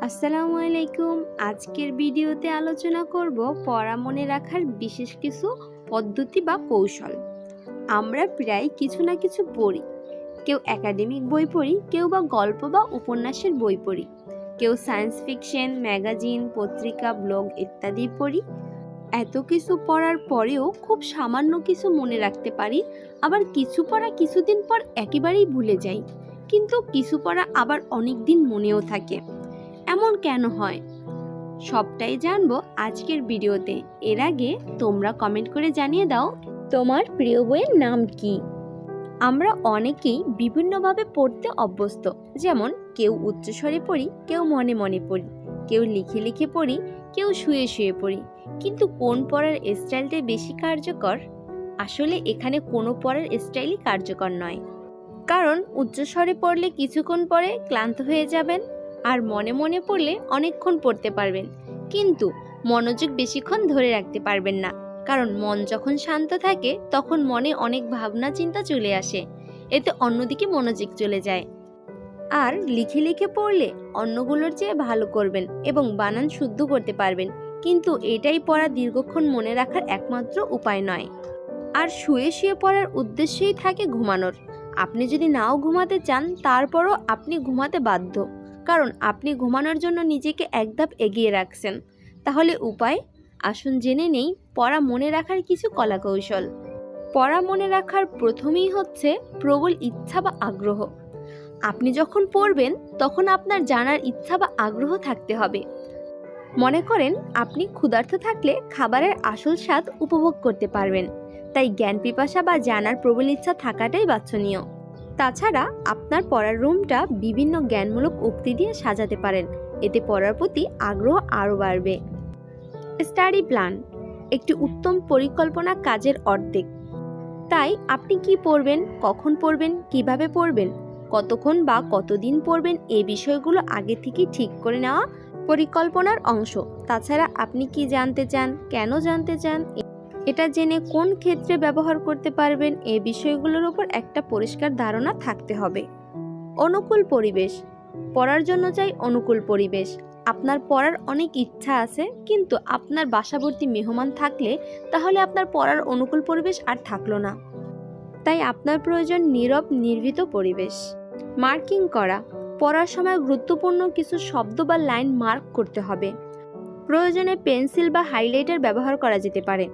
আসসালামু আলাইকুম। আজকের ভিডিওতে আলোচনা করব পড়া মনে রাখার বিশেষ কিছু পদ্ধতি বা কৌশল। আমরা প্রায় কিছু না কিছু পড়ি। কেউ একাডেমিক বই পড়ি, কেউ বা গল্প বা উপন্যাসের বই পড়ি। কেউ সায়েন্স ফিকশন, ম্যাগাজিন, পত্রিকা, ব্লগ ইত্যাদি পড়ি। এত কিছু পড়ার পরেও খুব সামান্য কিছু মনে রাখতে পারি। আবার কিছু পড়া কিছুদিন পর একেবারেই ভুলে যাই। কিন্তু কিছু পড়া আবার অনেক দিন মনেও থাকে। এমন কেন হয়? সবটাই জানব আজকের ভিডিওতে। এর আগে তোমরা কমেন্ট করে জানিয়ে দাও, তোমার প্রিয় বইয়ের নাম কি? আমরা অনেকেই বিভিন্নভাবে পড়তে অভ্যস্ত। যেমন, কেউ উচ্চস্বরে পড়ি, কেউ মনে মনে পড়ি। কেউ লিখে লিখে পড়ি, কেউ শুয়ে শুয়ে পড়ি। কিন্তু কোন পড়ার স্টাইলটাই বেশি কার্যকর? আসলে এখানে কোনো পড়ার স্টাইলই কার্যকর নয়। কারণ, উচ্চস্বরে পড়লে কিছুক্ষণ পরে ক্লান্ত হয়ে যাবেন। আর মনে মনে পড়লে অনেকক্ষণ পড়তে পারবেন। কিন্তু মনোযোগ বেশিক্ষণ ধরে রাখতে পারবেন না, কারণ মন যখন শান্ত থাকে, তখন মনে অনেক ভাবনা চিন্তা চলে আসে। এতে অন্যদিকে মনোযোগ চলে যায়। আর লিখে লিখে পড়লে অন্যগুলোর চেয়ে ভালো করবেন এবং বানান শুদ্ধ করতে পারবেন। কিন্তু এটাই পড়া দীর্ঘক্ষণ মনে রাখার একমাত্র উপায় নয়। আর শুয়ে শুয়ে পড়ার উদ্দেশ্যই থাকে ঘুমানোর। আপনি যদি নাও ঘুমাতে চান, তারপরও আপনি ঘুমাতে বাধ্য। কারণ আপনি ঘুমানোর জন্য নিজেকে এক ধাপ এগিয়ে রাখছেন। তাহলে উপায়? আসুন জেনে নেই, পড়া মনে রাখার কিছু কলাকৌশল। পড়া মনে রাখার প্রথমেই হচ্ছে প্রবল ইচ্ছা বা আগ্রহ। আপনি যখন পড়বেন, তখন আপনার জানার ইচ্ছা বা আগ্রহ থাকতে হবে। মনে করেন আপনি ক্ষুধার্ত থাকলে খাবারের আসল স্বাদ উপভোগ করতে পারবেন। তাই জ্ঞান পিপাসা বা জানার প্রবল ইচ্ছা থাকাটাই বাঞ্ছনীয়। তাছাড়া আপনার পড়ার রুমটা বিভিন্ন জ্ঞানমূলক উক্তি দিয়ে সাজাতে পারেন। এতে পড়ার প্রতি আগ্রহ আরও বাড়বে। Study plan. একটি উত্তম পরিকল্পনা কাজের অর্ধেক। তাই আপনি কি পড়বেন, কখন পড়বেন, কীভাবে পড়বেন, কতক্ষণ বা কতদিন পড়বেন এই বিষয়গুলো আগে থেকে ঠিক করে নেওয়া পরিকল্পনার অংশ। তাছাড়া আপনি কি জানতে চান, কেন জানতে চান এটা জেনে কোন ক্ষেত্রে ব্যবহার করতে পারবেন এ বিষয়গুলোর উপর একটা পরিষ্কার ধারণা থাকতে হবে। অনুকূল পরিবেশ। পড়ার জন্য চাই অনুকূল পরিবেশ। আপনার পড়ার অনেক ইচ্ছা আছে, কিন্তু আপনার বাসাবর্তী মেহমান থাকলে তাহলে আপনার পড়ার অনুকূল পরিবেশ আর থাকল না। তাই আপনার প্রয়োজন নীরব, নির্ভীত পরিবেশ। মার্কিং করা। পড়ার সময় গুরুত্বপূর্ণ কিছু শব্দ বা লাইন মার্ক করতে হবে। প্রয়োজনে পেন্সিল বা হাইলাইটার ব্যবহার করা যেতে পারে।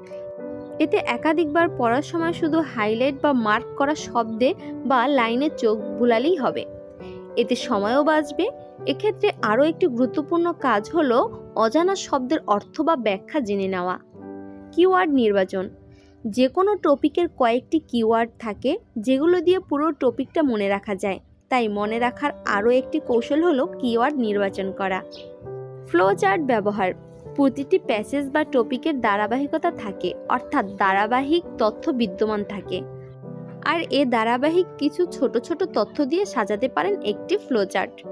এতে একাধিকবার পড়ার সময় শুধু হাইলাইট বা মার্ক করা শব্দে বা লাইনে চোখ বুলালেই হবে। এতে সময়ও বাঁচবে। এক্ষেত্রে আরও একটি গুরুত্বপূর্ণ কাজ হলো অজানা শব্দের অর্থ বা ব্যাখ্যা জেনে নেওয়া। কিওয়ার্ড নির্বাচন। যে কোনো টপিকের কয়েকটি কিওয়ার্ড থাকে, যেগুলো দিয়ে পুরো টপিকটা মনে রাখা যায়। তাই মনে রাখার আরও একটি কৌশল হলো কিওয়ার্ড নির্বাচন করা। ফ্লো চার্ট ব্যবহার। প্রতিটি প্যাসেজ বা টপিকের ধারাবাহিকতা থাকে, অর্থাৎ ধারাবাহিক তথ্য বিদ্যমান থাকে। আর এ ধারাবাহিক কিছু ছোট ছোট তথ্য দিয়ে সাজাতে পারেন একটি ফ্লোচার্ট।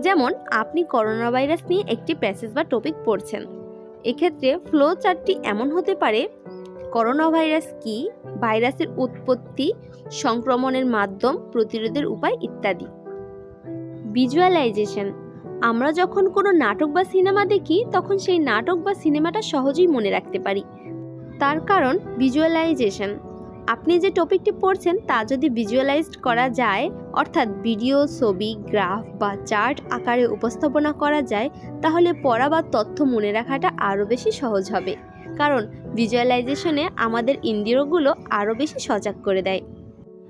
যেমন, আপনি করোনা ভাইরাস নিয়ে একটি প্যাসেজ বা টপিক পড়ছেন। এক্ষেত্রে ফ্লো চার্টটি এমন হতে পারে করোনা ভাইরাস কি, ভাইরাসের উৎপত্তি, সংক্রমণের মাধ্যম, প্রতিরোধের উপায় ইত্যাদি। ভিজুয়ালাইজেশন আমরা যখন কোনো নাটক বা সিনেমা দেখি, তখন সেই নাটক বা সিনেমাটা সহজেই মনে রাখতে পারি। তার কারণ ভিজুয়ালাইজেশন আপনি যে টপিকটি পড়ছেন, তা যদি ভিজুয়ালাইজড করা যায়, অর্থাৎ ভিডিও ছবি গ্রাফ বা চার্ট আকারে উপস্থাপনা করা যায়, তাহলে পড়া বা তথ্য মনে রাখাটা আরও বেশি সহজ হবে। কারণ ভিজুয়ালাইজেশনে আমাদের ইন্দ্রিয়গুলো আরও বেশি সজাগ করে দেয়।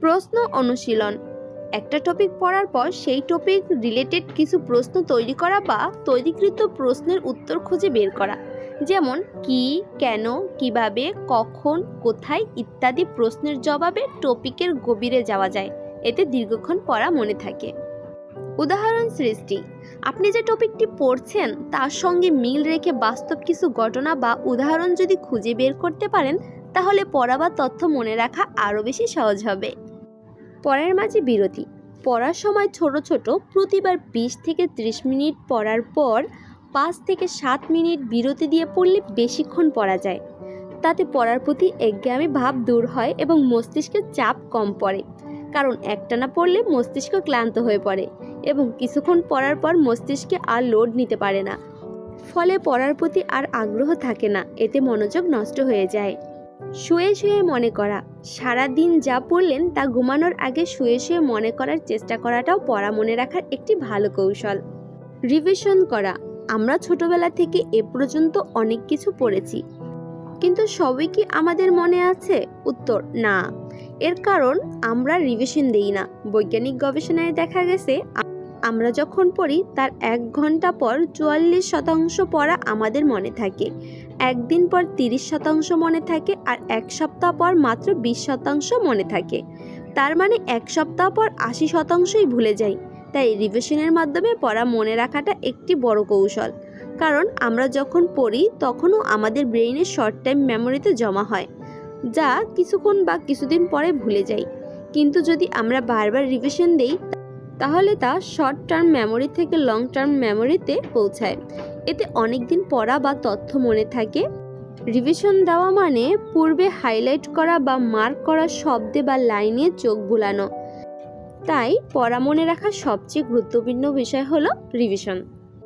প্রশ্ন অনুশীলন। একটা টপিক পড়ার পর সেই টপিক রিলেটেড কিছু প্রশ্ন তৈরি করা বা তৈরিকৃত প্রশ্নের উত্তর খুঁজে বের করা। যেমন, কি, কেন, কীভাবে, কখন, কোথায় ইত্যাদি প্রশ্নের জবাবে টপিকের গভীরে যাওয়া যায়। এতে দীর্ঘক্ষণ পড়া মনে থাকে। উদাহরণ সৃষ্টি। আপনি যে টপিকটি পড়ছেন, তার সঙ্গে মিল রেখে বাস্তব কিছু ঘটনা বা উদাহরণ যদি খুঁজে বের করতে পারেন, তাহলে পড়া বা তথ্য মনে রাখা আরও বেশি সহজ হবে। পড়ার মাঝে বিরতি। পড়ার সময় ছোট ছোট প্রতিবার বিশ থেকে ত্রিশ মিনিট পড়ার পর পাঁচ থেকে সাত মিনিট বিরতি দিয়ে পড়লে বেশিক্ষণ পড়া যায়। তাতে পড়ার প্রতি একঘেয়ামি ভাব দূর হয় এবং মস্তিষ্কের চাপ কম পড়ে। কারণ একটানা পড়লে মস্তিষ্ক ক্লান্ত হয়ে পড়ে এবং কিছুক্ষণ পড়ার পর মস্তিষ্কে আর লোড নিতে পারে না। ফলে পড়ার প্রতি আর আগ্রহ থাকে না, এতে মনোযোগ নষ্ট হয়ে যায়। শুয়ে শুয়ে মনে করা। সারা দিন যা পড়লেন তা ঘুমানোর আগে শুয়ে শুয়ে মনে করার চেষ্টা করাটাও পড়া মনে রাখার একটি ভালো কৌশল। রিভিশন করা। আমরা ছোটবেলা থেকে এ পর্যন্ত অনেক কিছু পড়েছি। কিন্তু সবই কি আমাদের মনে আছে? উত্তর, না। এর কারণ আমরা রিভিশন দেই না। বৈজ্ঞানিক গবেষণায় দেখা গেছে, আমরা যখন পড়ি তার এক ঘণ্টা পর চুয়াল্লিশ শতাংশ পড়া আমাদের মনে থাকে। একদিন পর তিরিশ শতাংশ মনে থাকে আর এক সপ্তাহ পর মাত্র বিশ শতাংশ মনে থাকে। তার মানে এক সপ্তাহ পর আশি শতাংশই ভুলে যাই। তাই রিভিশনের মাধ্যমে পড়া মনে রাখাটা একটি বড় কৌশল। কারণ আমরা যখন পড়ি, তখনও আমাদের ব্রেইনের শর্ট টাইম মেমোরিতে জমা হয়, যা কিছুক্ষণ বা কিছুদিন পরে ভুলে যাই। কিন্তু যদি আমরা বারবার রিভিশন দেই, তাহলে তা শর্ট টার্ম মেমোরি থেকে লং টার্ম মেমোরিতে পৌঁছায়। এতে অনেক দিন পড়া বা তথ্য মনে থাকে। রিভিশন দেওয়া মানে পূর্বে হাইলাইট করা বা মার্ক করা শব্দে বা লাইনে চোখ বুলানো। তাই পড়া মনে রাখা সবচেয়ে গুরুত্বপূর্ণ বিষয় হলো রিভিশন